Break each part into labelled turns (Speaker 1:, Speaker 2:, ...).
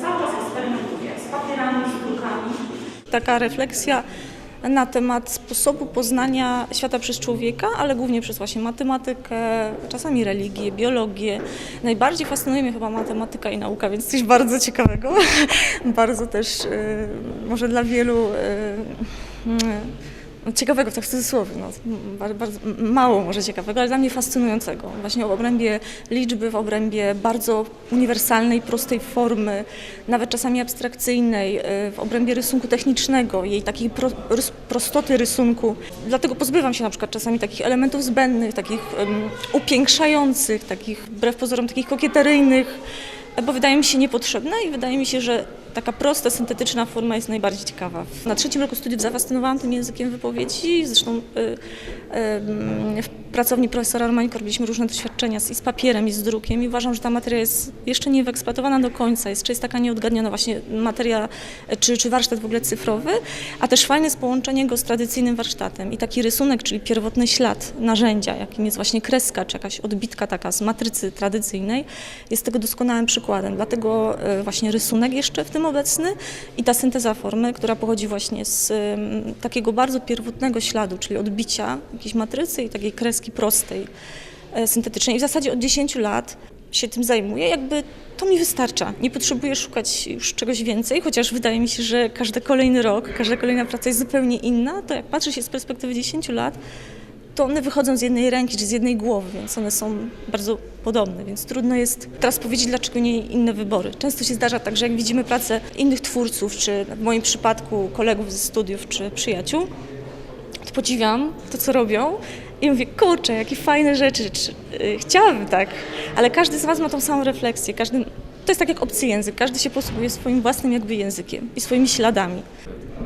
Speaker 1: cały czas eksperymentuję z papierami, sztukami. Taka refleksja na temat sposobu poznania świata przez człowieka, ale głównie przez właśnie matematykę, czasami religię, biologię. Najbardziej fascynuje mnie chyba matematyka i nauka, więc coś bardzo ciekawego. bardzo też, y, może dla wielu y, y, ciekawego, tak w cudzysłowie, no, bardzo, bardzo mało może ciekawego, ale dla mnie fascynującego. Właśnie w obrębie liczby, w obrębie bardzo uniwersalnej, prostej formy, nawet czasami abstrakcyjnej, y, w obrębie rysunku technicznego, jej takiej pro, rys, prostoty rysunku. Dlatego pozbywam się na przykład czasami takich elementów zbędnych, takich um, upiększających, takich wbrew pozorom takich kokieteryjnych, bo wydaje mi się niepotrzebne i wydaje mi się, że taka prosta, syntetyczna forma jest najbardziej ciekawa. Na trzecim roku studiów zafascynowałam tym językiem wypowiedzi, zresztą y, y, w pracowni profesora Romanika robiliśmy różne doświadczenia z, i z papierem, i z drukiem i uważam, że ta materia jest jeszcze nie wyeksploatowana do końca, jest, czy jest taka nieodgadniona właśnie materia, czy, czy warsztat w ogóle cyfrowy, a też fajne jest połączenie go z tradycyjnym warsztatem i taki rysunek, czyli pierwotny ślad narzędzia, jakim jest właśnie kreska, czy jakaś odbitka taka z matrycy tradycyjnej, jest tego doskonałym przykładem. Dlatego y, właśnie rysunek jeszcze w tym obecny i ta synteza formy, która pochodzi właśnie z takiego bardzo pierwotnego śladu, czyli odbicia jakiejś matrycy i takiej kreski prostej, e, syntetycznej. I w zasadzie od 10 lat się tym zajmuję, jakby to mi wystarcza. Nie potrzebuję szukać już czegoś więcej, chociaż wydaje mi się, że każdy kolejny rok, każda kolejna praca jest zupełnie inna, to jak patrzy się z perspektywy 10 lat, to one wychodzą z jednej ręki czy z jednej głowy, więc one są bardzo podobne, więc trudno jest teraz powiedzieć, dlaczego nie inne wybory. Często się zdarza tak, że jak widzimy pracę innych twórców, czy w moim przypadku kolegów ze studiów, czy przyjaciół, to podziwiam to, co robią i mówię, kurczę, jakie fajne rzeczy, czy, y, chciałabym tak, ale każdy z Was ma tą samą refleksję, każdy, to jest tak jak obcy język, każdy się posługuje swoim własnym jakby językiem i swoimi śladami.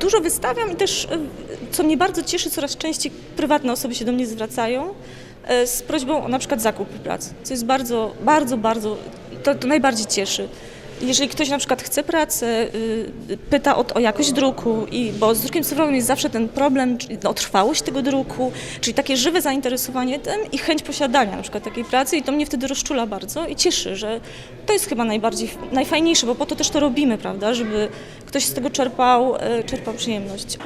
Speaker 1: Dużo wystawiam i też, y, co mnie bardzo cieszy, coraz częściej prywatne osoby się do mnie zwracają y, z prośbą o na przykład zakup prac, co jest bardzo, bardzo, bardzo, to, to najbardziej cieszy. Jeżeli ktoś na przykład chce pracę, y, pyta o, o jakość druku, i, bo z drukiem cyfrowym jest zawsze ten problem, o trwałość tego druku, czyli takie żywe zainteresowanie tym i chęć posiadania na przykład takiej pracy i to mnie wtedy rozczula bardzo i cieszy, że to jest chyba najbardziej, najfajniejsze, bo po to też to robimy, prawda, żeby ktoś z tego czerpał, y, czerpał przyjemność.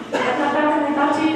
Speaker 2: Najbardziej